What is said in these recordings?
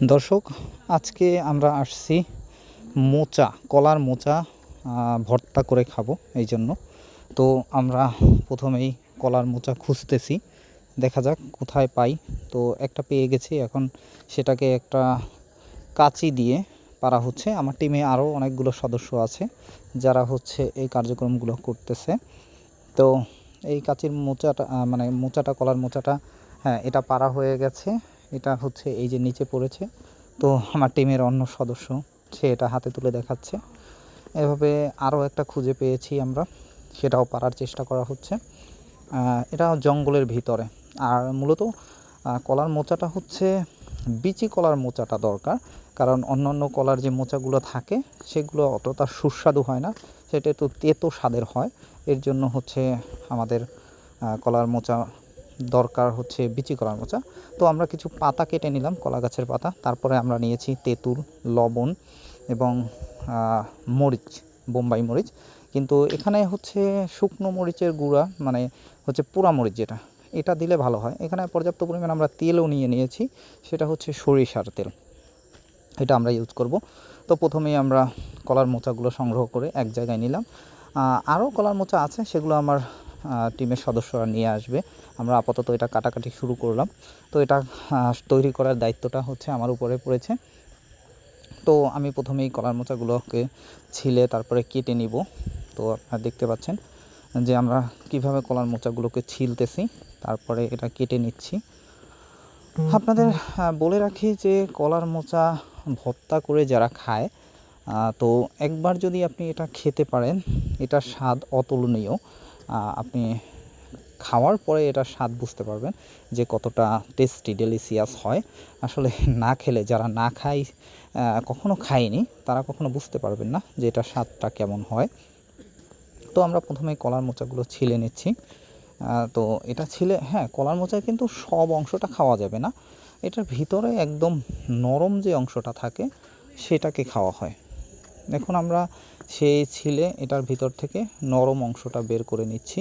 দর্শক, আজকে আমরা আসছি মোচা, কলার মোচা ভর্তা করে খাব এই জন্য। তো আমরা প্রথমেই কলার মোচা খুঁজতেছি, দেখা যাক কোথায় পাই। তো একটা পেয়ে গেছি, এখন সেটাকে একটা কাঁচি দিয়ে পারা হচ্ছে। আমার টিমে আরও অনেকগুলো সদস্য আছে, যারা হচ্ছে এই কার্যক্রমগুলো করতেছে। তো এই কাঁচির মোচাটা মানে মোচাটা, কলার মোচাটা হ্যাঁ এটা পারা হয়ে গেছে। এটা হচ্ছে এই যে নিচে পড়েছে। তো আমার টিমের অন্য সদস্য, সে এটা হাতে তুলে দেখাচ্ছে। এভাবে আরও একটা খুঁজে পেয়েছি আমরা, সেটাও পারার চেষ্টা করা হচ্ছে। এটা জঙ্গলের ভিতরে। আর মূলত কলার মোচাটা হচ্ছে, বিচি কলার মোচাটা দরকার। কারণ অন্যান্য কলার যে মোচাগুলো থাকে, সেগুলো অতটা সুস্বাদু হয় না। সেটা একটু তেতো স্বাদের হয়। এর জন্য হচ্ছে আমাদের কলার মোচা দরকার হচ্ছে বিচি কলার মোচা। তো আমরা কিছু পাতা কেটে নিলাম, কলা গাছের পাতা। তারপরে আমরা নিয়েছি তেঁতুল, লবণ এবং মরিচ, বোম্বাই মরিচ। কিন্তু এখানে হচ্ছে শুকনো মরিচের গুঁড়া মানে হচ্ছে পোড়া মরিচ যেটা, এটা দিলে ভালো হয়। এখানে পর্যাপ্ত পরিমাণ আমরা তেলও নিয়ে নিয়েছি, সেটা হচ্ছে সরিষার তেল। এটা আমরা ইউজ করব। তো প্রথমেই আমরা কলার মোচাগুলো সংগ্রহ করে এক জায়গায় নিলাম। আরও কলার মোচা আছে, সেগুলো আমার টিমের সদস্যরা নিয়ে আসবে। আমরা আপাতত এটা কাটাকাটি শুরু করলাম। তো এটা তৈরি করার দায়িত্বটা হচ্ছে আমার উপরে পড়েছে। তো আমি প্রথমেই কলার মোচাগুলোকে ছিলে তারপরে কেটে নিব। তো আপনারা দেখতে পাচ্ছেন যে আমরা কীভাবে কলার মোচাগুলোকে ছিলতেছি, তারপরে এটা কেটে নিচ্ছি। আপনাদের বলে রাখি যে কলার মোচা ভর্তা করে যারা খায় তো একবার যদি আপনি এটা খেতে পারেন, এটার স্বাদ অতুলনীয়। আপনি খাওয়ার পরে এটার স্বাদ বুঝতে পারবেন যে কতটা টেস্টি ডেলিসিয়াস হয়। আসলে না খেলে যারা না খায় কখনো খায়নি, তারা কখনো বুঝতে পারবেন না যে এটার স্বাদটা কেমন হয়। তো আমরা প্রথমে কলার মোচাগুলো ছিলে নিচ্ছি। তো এটা ছিলে হ্যাঁ কলার মোচায় কিন্তু সব অংশটা খাওয়া যাবে না। এটার ভিতরে একদম নরম যে অংশটা থাকে, সেটাকে খাওয়া হয়। দেখুন আমরা সেই ছিলে এটার ভিতর থেকে নরম অংশটা বের করে নিচ্ছি।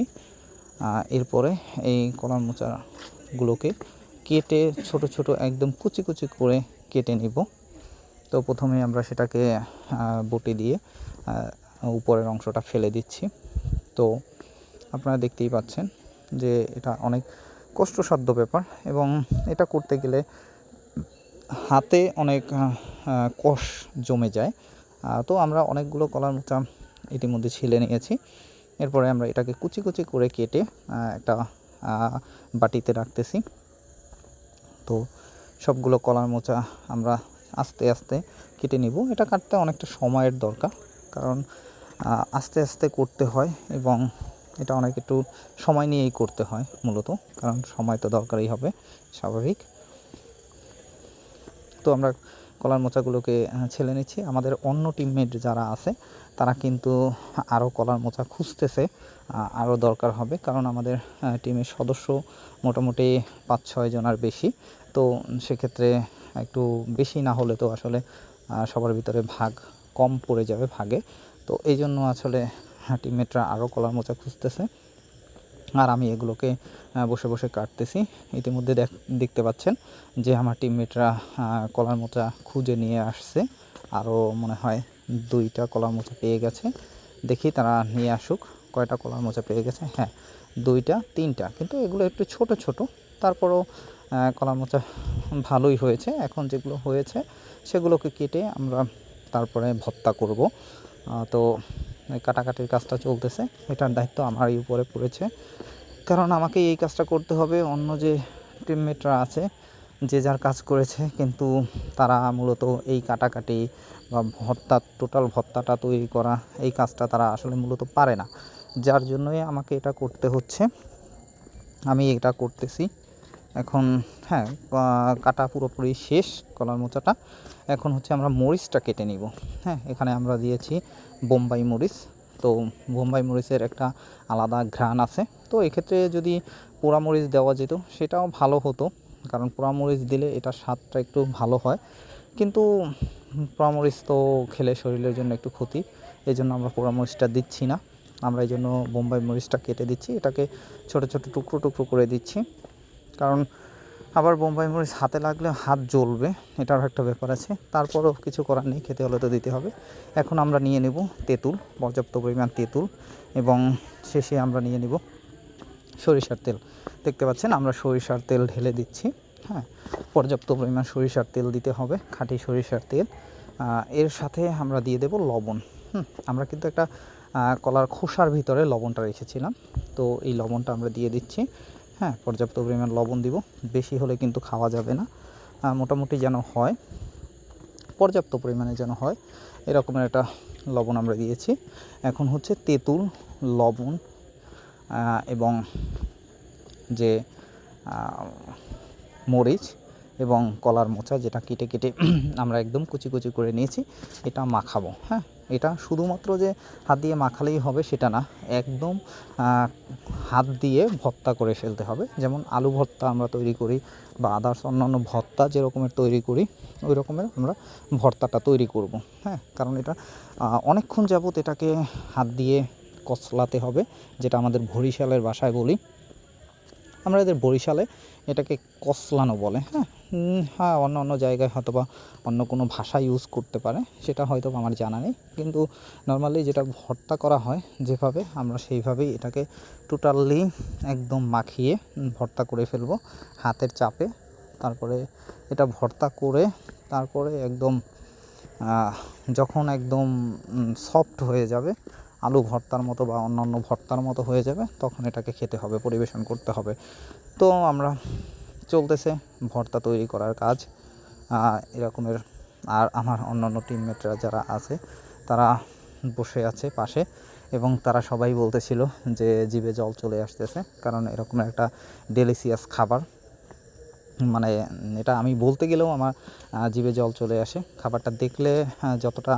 এরপরে এই কলার মোচাগুলোকে কেটে ছোট ছোট একদম কুচি কুচি করে কেটে নিব। তো প্রথমে আমরা সেটাকে বটি দিয়ে উপরের অংশটা ফেলে দিচ্ছি। তো আপনারা দেখতেই পাচ্ছেন যে এটা অনেক কষ্টসাধ্য ব্যাপার এবং এটা করতে গেলে হাতে অনেক কষ জমে যায়। তো আমরা অনেকগুলো কলার মোচা ইতিমধ্যে ছিলে নিয়েছি। এরপরে আমরা এটাকে কুচি কুচি করে কেটে একটা বাটিতে রাখতেছি। তো সবগুলো কলার মোচা আমরা আস্তে আস্তে কেটে নিব। এটা কাটতে অনেকটা সময়ের দরকার, কারণ আস্তে আস্তে করতে হয় এবং এটা অনেক একটু সময় নিয়েই করতে হয় মূলত, কারণ সময় তো দরকারই হবে, স্বাভাবিক। তো আমরা কলার মোচাগুলোকে ছেলে নিচ্ছি। আমাদের অন্য টিমমেট যারা আছে, তারা কিন্তু আরও কলার মোচা খুঁজতেছে আরও দরকার হবে। কারণ আমাদের টিমের সদস্য মোটামুটি পাঁচ ছয় জনার বেশি। তো সেক্ষেত্রে একটু বেশি না হলে তো আসলে সবার ভিতরে ভাগ কম পড়ে যাবে ভাগে। তো এই জন্য আসলে টিমমেটরা আরও কলার মোচা খুঁজতেছে। আর আমি এগুলোকে বসে বসে কাটতেছি। ইতিমধ্যে দেখ- দেখতে পাচ্ছেন যে আমার টিমমেটরা কলার মোচা খুঁজে নিয়ে আসছে। আরও মনে হয় দুইটা কলার মোচা পেয়ে গেছে। দেখি তারা নিয়ে আসুক, কয়টা কলার মোচা পেয়ে গেছে? হ্যাঁ দুইটা, তিনটা। কিন্তু এগুলো একটু ছোট ছোট। তারপরও কলার মোচা ভালোই হয়েছে। এখন যেগুলো হয়েছে, সেগুলোকে কেটে আমরা তারপরে ভর্তা করব। তো কাটাকাটির কাজটা চলতেছে। এটার দায়িত্ব আমারই উপরে পড়েছে। কারণ আমাকে এই কাজটা করতে হবে। অন্য যে টিমমেটরা আছে, যে যার কাজ করেছে, কিন্তু তারা মূলত এই কাটাকাটি বা ভর্তা টোটাল ভর্তাটা তৈরি করা, এই কাজটা তারা আসলে মূলত পারে না। যার জন্যই আমাকে এটা করতে হচ্ছে। আমি এটা করতেছি। এখন হ্যাঁ কাটা পুরোপুরি শেষ কলার মোচাটা। এখন হচ্ছে আমরা মরিচটা কেটে নিব। হ্যাঁ এখানে আমরা দিয়েছি বোম্বাই মরিচ। তো বোম্বাই মরিচের একটা আলাদা ঘ্রাণ আছে। তো এক্ষেত্রে যদি পোড়া মরিচ দেওয়া যেত, সেটাও ভালো হতো। কারণ পোড়া মরিচ দিলে এটা স্বাদটা একটু ভালো হয়। কিন্তু পোড়া মরিচ তো খেলে শরীরের জন্য একটু ক্ষতি। এই জন্য আমরা পোড়া মরিচটা দিচ্ছি না। আমরা এই জন্য বোম্বাই মরিচটা কেটে দিচ্ছি। এটাকে ছোট ছোট টুকরো টুকরো করে দিচ্ছি। কারণ আবার বোম্বাই মরিচ হাতে লাগলে হাত জ্বলবে এটার একটা ব্যাপার আছে। তারপরও কিছু করার নেই, খেতে হলে তো দিতে হবে। এখন আমরা নিয়ে নেব তেঁতুল, পর্যাপ্ত পরিমাণ তেঁতুল এবং শেষে আমরা নিয়ে নেব সরিষার তেল। দেখতে পাচ্ছেন, আমরা সরিষার তেল ঢেলে দিচ্ছি। হ্যাঁ পর্যাপ্ত পরিমাণ সরিষার তেল দিতে হবে, খাঁটি সরিষার তেল। এর সাথে আমরা দিয়ে দেব লবণ। হুম, আমরা কিন্তু একটা কলার খোসার ভিতরে লবণটা রেখেছিলাম। তো এই লবণটা আমরা দিয়ে দিচ্ছি। হ্যাঁ পর্যাপ্ত পরিমাণ লবণ দিব। বেশি হলে কিন্তু খাওয়া যাবে না। মোটামুটি যেন হয়, পর্যাপ্ত পরিমাণে যেন হয়, এরকমের একটা লবণ আমরা দিয়েছি। এখন হচ্ছে তেঁতুল, লবণ এবং যে মরিচ এবং কলার মোচা যেটা কেটে কেটে আমরা একদম কুচি কুচি করে নিয়েছি, এটা মাখাবো হ্যাঁ। এটা শুধুমাত্র যে হাত দিয়ে মাখালেই হবে সেটা না, একদম হাত দিয়ে ভর্তা করে ফেলতে হবে। যেমন আলু ভর্তা আমরা তৈরি করি বা আদার্স অন্যান্য ভর্তা যেরকমের তৈরি করি ওই রকমের আমরা ভর্তাটা তৈরি করব। হ্যাঁ কারণ এটা অনেকক্ষণ যাবত এটাকে হাত দিয়ে কচলাতে হবে, যেটা আমাদের বরিশালের ভাষায় বলি। আমরা এদের বরিশালে এটাকে কসলানো বলে হ্যাঁ। হ্যাঁ অন্য অন্য জায়গায় হয়তো বা অন্য কোনো ভাষা ইউজ করতে পারে, সেটা হয়তো আমার জানা নেই। কিন্তু নর্মালি যেটা ভর্তা করা হয় যেভাবে, আমরা সেইভাবেই এটাকে টোটালি একদম মাখিয়ে ভর্তা করে ফেলব হাতের চাপে। তারপরে এটা ভর্তা করে, তারপরে একদম যখন একদম সফট হয়ে যাবে, আলু ভর্তার মতো বা অন্যান্য ভর্তার মতো হয়ে যাবে, তখন এটাকে খেতে হবে, পরিবেশন করতে হবে। তো আমরা চলতেছে, ভর্তা তৈরি করার কাজ। এরকমের আর আমার অন্যান্য টিমমেটরা যারা আছে, তারা বসে আছে পাশে এবং তারা সবাই বলতেছিল যে জিভে জল চলে আসতেছে, কারণ এরকম একটা ডেলিসিয়াস খাবার। মানে এটা আমি বলতে গেলেও আমার জিভে জল চলে আসে। খাবারটা দেখলে যতটা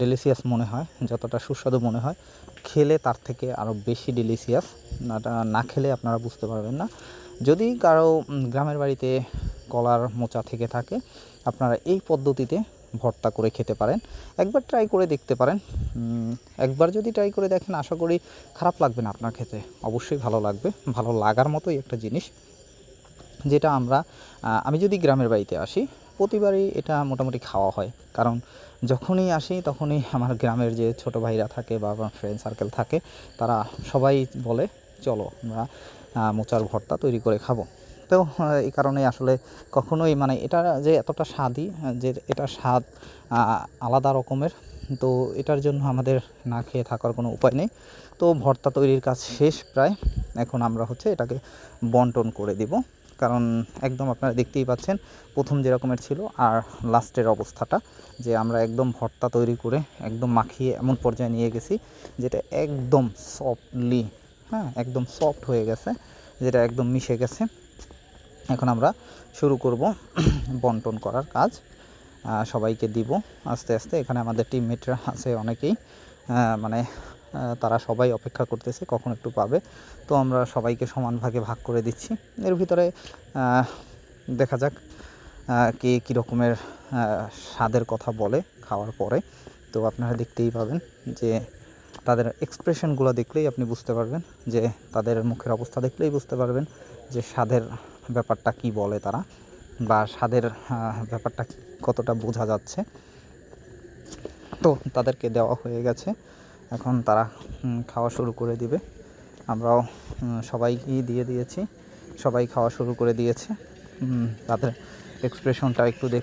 ডেলিসিয়াস মনে হয়, যতটা সুস্বাদু মনে হয়, খেলে তার থেকে আরও বেশি ডেলিসিয়াস না খেলে আপনারা বুঝতে পারবেন না। যদি কারও গ্রামের বাড়িতে কলার মোচা থেকে থাকে, আপনারা এই পদ্ধতিতে ভর্তা করে খেতে পারেন। একবার ট্রাই করে দেখতে পারেন। একবার যদি ট্রাই করে দেখেন, আশা করি খারাপ লাগবে না আপনার খেতে। অবশ্যই ভালো লাগবে। ভালো লাগার মতোই একটা জিনিস, যেটা আমরা আমি যদি গ্রামের বাড়িতে আসি, প্রতিবারই এটা মোটামুটি খাওয়া হয়। কারণ যখনই আসি, তখনই আমার গ্রামের যে ছোট ভাইরা থাকে বা আমার ফ্রেন্ড সার্কেল থাকে, তারা সবাই বলে চলো আমরা মোচার ভর্তা তৈরি করে খাব। তো এই কারণে আসলে কখনোই মানে এটা যে এতটা স্বাদই, যে এটা স্বাদ আলাদা রকমের, তো এটার জন্য আমাদের না খেয়ে থাকার কোনো উপায় নেই। তো ভর্তা তৈরির কাজ শেষ প্রায়। এখন আমরা হচ্ছে এটাকে বন্টন করে দিব। কারণ একদম আপনারা দেখতেই পাচ্ছেন, প্রথম যেরকমের ছিল আর লাস্টের অবস্থাটা, যে আমরা একদম ভর্তা তৈরি করে একদম মাখিয়ে এমন পর্যায়ে নিয়ে গেছি, যেটা একদম সফটলি হ্যাঁ একদম সফট হয়ে গেছে, যেটা একদম মিশে গেছে। এখন আমরা শুরু করব বন্টন করার কাজ। সবাইকে দিব আস্তে আস্তে। এখানে আমাদের টিমমেটরা আছে অনেকেই। মানে তারা সবাই অপেক্ষা করতেছে, কখন একটু পাবে। তো আমরা সবাইকে সমান ভাগে ভাগ করে দিচ্ছি। এর ভিতরে দেখা যাক কে কী রকমের স্বাদের কথা বলে খাওয়ার পরে। তো আপনারা দেখতেই পাবেন যে তাদের এক্সপ্রেশনগুলো দেখলেই আপনি বুঝতে পারবেন, যে তাদের মুখের অবস্থা দেখলেই বুঝতে পারবেন যে স্বাদের ব্যাপারটা কি বলে তারা বা স্বাদের ব্যাপারটা কতটা বোঝা যাচ্ছে। তো তাদেরকে দেওয়া হয়ে গেছে। এখন তারা খাওয়া শুরু করে দিবে। আমরাও সবাইকেই দিয়ে দিয়েছি। সবাই খাওয়া শুরু করে দিয়েছে। তাদের এক্সপ্রেশনটা একটু দেখ